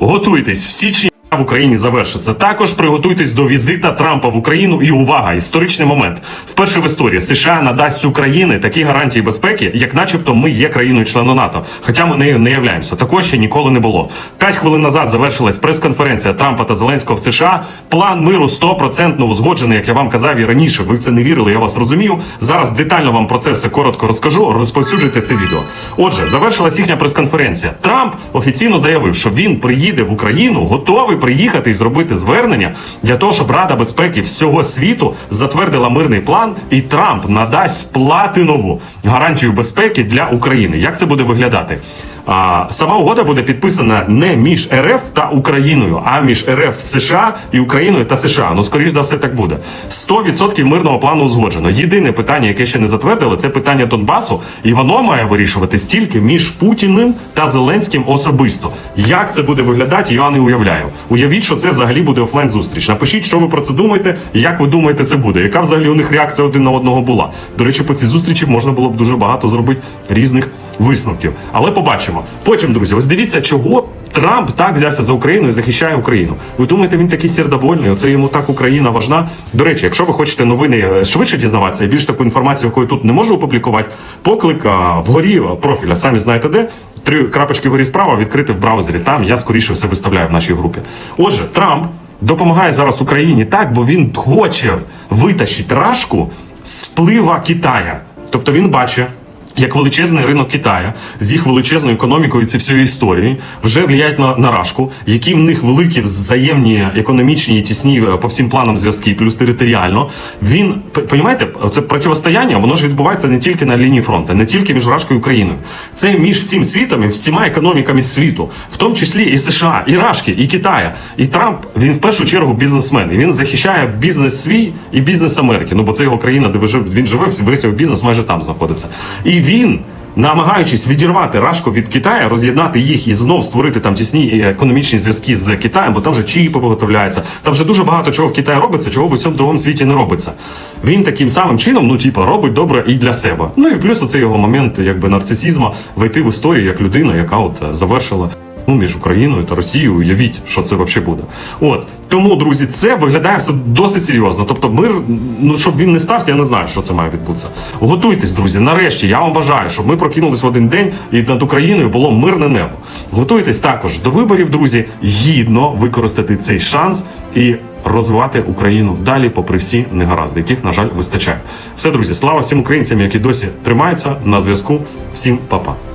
готуйтесь в січні. В Україні завершиться. Також приготуйтесь до візита Трампа в Україну. І увага! Історичний момент. Вперше в історії США надасть Україні такі гарантії безпеки, як, начебто, ми є країною членом НАТО. Хоча ми нею не являємося. Такого ще ніколи не було. П'ять хвилин назад завершилась прес-конференція Трампа та Зеленського в США. План миру 100% узгоджений, як я вам казав і раніше. Ви в це не вірили. Я вас розумію. Зараз детально вам про це все коротко розкажу. Розповсюджуйте це відео. Отже, завершилась їхня прес-конференція. Трамп офіційно заявив, що він приїде в Україну, готовий приїхати і зробити звернення для того, щоб Рада безпеки всього світу затвердила мирний план, і Трамп надасть платинову гарантію безпеки для України. Як це буде виглядати? А, сама угода буде підписана не між РФ та Україною, а між РФ США і Україною та США. Ну, скоріш за все, так буде. 100% мирного плану узгоджено. Єдине питання, яке ще не затвердили, це питання Донбасу, і воно має вирішуватись тільки між Путіним та Зеленським особисто. Як це буде виглядати, я не уявляю. Уявіть, що це взагалі буде офлайн зустріч. Напишіть, що ви про це думаєте, як ви думаєте, це буде. Яка взагалі у них реакція один на одного була? До речі, по цій зустрічі можна було б дуже багато зробити різних висновків. Але побачимо. Потім, друзі, ось дивіться, чого Трамп так взявся за Україну і захищає Україну. Ви думаєте, він такий сердобольний? Оце йому так Україна важна. До речі, якщо ви хочете новини е, швидше дізнаватися і більш таку інформацію, яку я тут не можу опублікувати, поклик вгорі профіля, самі знаєте де. Три крапочки вгорі справа відкрити в браузері. Там я скоріше все виставляю в нашій групі. Отже, Трамп допомагає зараз Україні так, бо він хоче витащити рашку з вплива Китая. Тобто він бачить. Як величезний ринок Китаю з їх величезною економікою ці всієї історії вже влияють на, рашку, які в них великі взаємні економічні і тісні е, по всім планам зв'язки, плюс територіально. Він понімаєте, це протистояння, воно ж відбувається не тільки на лінії фронту, не тільки між Рашкою і Україною. Це між всім світом і всіма економіками світу, в тому числі і США, і Рашки, і Китая. І Трамп він в першу чергу бізнесмен. І він захищає бізнес свій і бізнес Америки. Ну бо це його країна, де ви жив- він живе, весь його бізнес майже там знаходиться. І він. Намагаючись відірвати Рашку від Китаю, роз'єднати їх і знов створити там тісні економічні зв'язки з Китаєм, бо там вже чіпи виготовляються. Там вже дуже багато чого в Китаї робиться, чого в усьому другому світі не робиться. Він таким самим чином, ну типа, робить добре і для себе. Ну і плюс оцей його момент, якби нарцисізму, вийти в історію як людина, яка от е, завершила. Ну, між Україною та Росією, уявіть, що це взагалі буде. От тому, друзі, це виглядає все досить серйозно. Тобто, мир, ну щоб він не стався, я не знаю, що це має відбутися. Готуйтесь, друзі. Нарешті я вам бажаю, щоб ми прокинулись в один день і над Україною було мирне небо. Готуйтесь також до виборів, друзі. Гідно використати цей шанс і розвивати Україну далі, попри всі негаразди, яких, на жаль, вистачає. Все, друзі, слава всім українцям, які досі тримаються на зв'язку. Всім па-па.